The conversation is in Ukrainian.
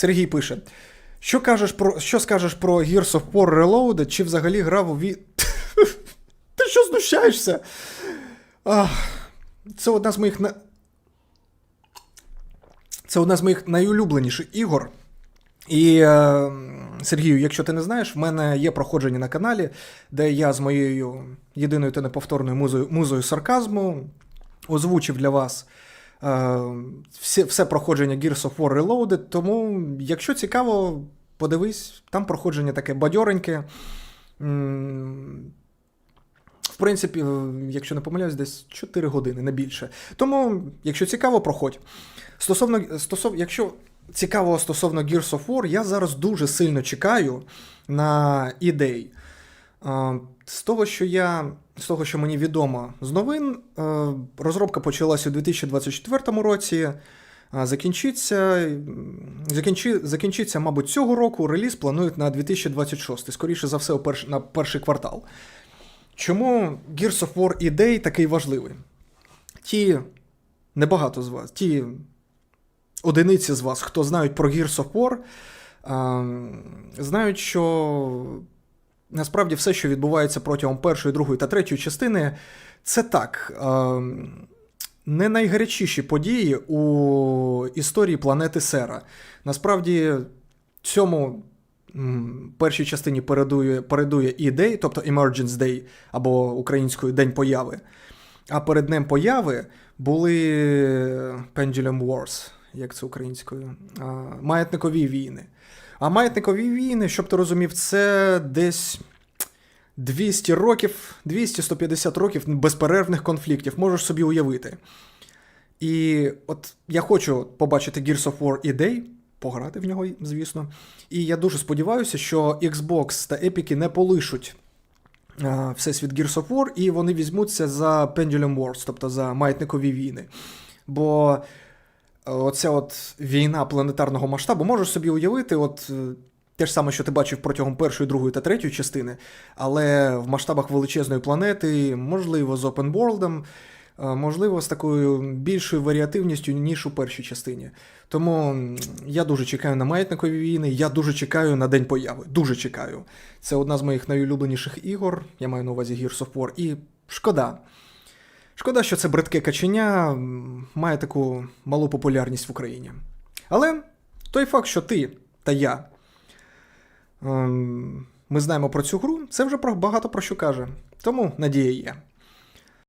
Сергій пише: що кажеш про що скажеш про Gears of War Reloaded, чи взагалі грав у ві. Ти що знущаєшся? Це одна з моїх. Це одна з моїх найулюбленіших ігор. І е, Сергію, якщо ти не знаєш, в мене є проходження на каналі, де я з моєю єдиною та неповторною музою, музою сарказму озвучив для вас все, все проходження Gears of War Reloaded. Тому, якщо цікаво, подивись, там проходження таке бадьореньке. В принципі, е, якщо не помиляюсь, десь 4 години, не більше. Тому, якщо цікаво, проходь. Стосовно, стосов, якщо цікаво стосовно Gears of War, я зараз дуже сильно чекаю на ідей. Е, З того, що я, з того, що мені відомо з новин, е, розробка почалася у 2024 році. е, Закінчиться, закінчи, закінчиться, мабуть, цього року. Реліз планують на 2026, скоріше за все, на перший квартал. Чому Gears of War ідей такий важливий? Ті небагато з вас, ті одиниці з вас, хто знають про Gears of War, знають, що насправді все, що відбувається протягом першої, другої та третьої частини, це так. а, Не найгарячіші події у історії планети Сера. Насправді, цьому першій частині передує, передує і Day, тобто Emergence Day, або українською День появи. А перед днем появи були Pendulum Wars, як це українською, маятникові війни. А маятникові війни, щоб ти розумів, це десь 200 років, 200-150 років безперервних конфліктів, можеш собі уявити. І от я хочу побачити Gears of War і Day, пограти в нього, звісно. І я дуже сподіваюся, що Xbox та Epic не полишуть всесвіт Gears of War, і вони візьмуться за Pendulum Wars, тобто за маятникові війни. Бо оця от війна планетарного масштабу, можеш собі уявити, от. е, Те ж саме, що ти бачив протягом першої, другої та третьої частини, але в масштабах величезної планети, можливо, з world, е, можливо, з такою більшою варіативністю, ніж у першій частині. Тому я дуже чекаю на маятникові війни, я дуже чекаю на день появи. Дуже чекаю. Це одна з моїх найулюбленіших ігор, я маю на увазі Gears of War, і шкода. Шкода, що це бридке каченя має таку малу популярність в Україні. Але той факт, що ти та я ем, ми знаємо про цю гру, це вже багато про що каже. Тому надія є.